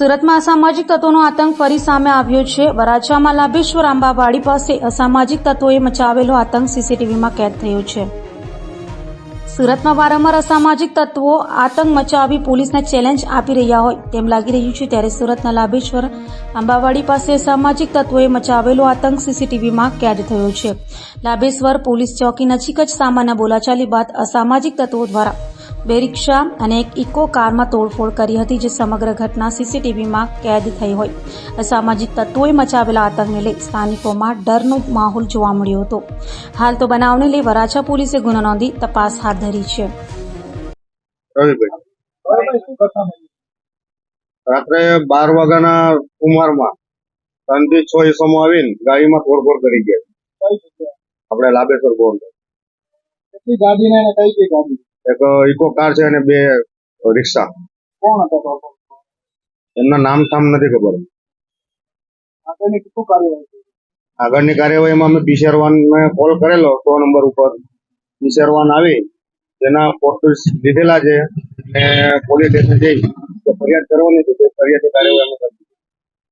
સુરતમાં અસામાજિક તત્વોનો આતંક ફરી સામે આવ્યો છે. વરાછામાં લાભેશ્વર આંબાવાડી પાસે અસામાજિક તત્વોએ મચાવેલો આતંક સીસીટીવીમાં કેદ થયો છે. સુરતમાં વારંવાર અસામાજિક તત્વો આતંક મચાવી પોલીસને ચેલેન્જ આપી રહ્યા હોય તેમ લાગી રહ્યું છે ત્યારે સુરતના લાભેશ્વર આંબાવાડી પાસે અસામાજિક તત્વોએ મચાવેલો આતંક સીસીટીવીમાં કેદ થયો છે. લાભેશ્વર પોલીસ ચોકી નજીક જ સામાન્ય બોલાચાલી બાદ અસામાજિક તત્વો દ્વારા બે રિક્ષા અને એક ઇકો કારમાં તોડફોડ કરી હતી જે સમગ્ર ઘટના સીસીટીવીમાં કેદ થઈ હોય. અસામાજિક તત્વોએ મચાવેલા આતંકને લઈ સ્થાનિકોમાં ડરનો માહોલ જોવા મળ્યો હતો. હાલ તો બનાવને લઈ વરાછા પોલીસે ગુનો નોંધી તપાસ હાથ ધરી છે. રાત્રે બાર વાગ્યાના ઉમરમાં ત્રણથી છ ઈસમો આવીને ગાડીમાં તોડફોડ કરી ગયા. આપણે લાભેશ્વર ગોંડ ગાડી ને કઈ કઈ ગાડી? એક ઇકો કાર છે અને બે રિક્ષા. કોણ હતા એમના નામ ઠામ નથી ખબર. આગળની કાર્યવાહીમાં અમે પીસીઆર વાન કોલ કરેલો સો નંબર ઉપર. પીસીઆર વાન આવી તેના ફોટોસ લીધેલા છે અને પોલીસ સ્ટેશન જઈ. ફરિયાદ કરવાની છે તે ફરિયાદની કાર્યવાહી અમે કરશું.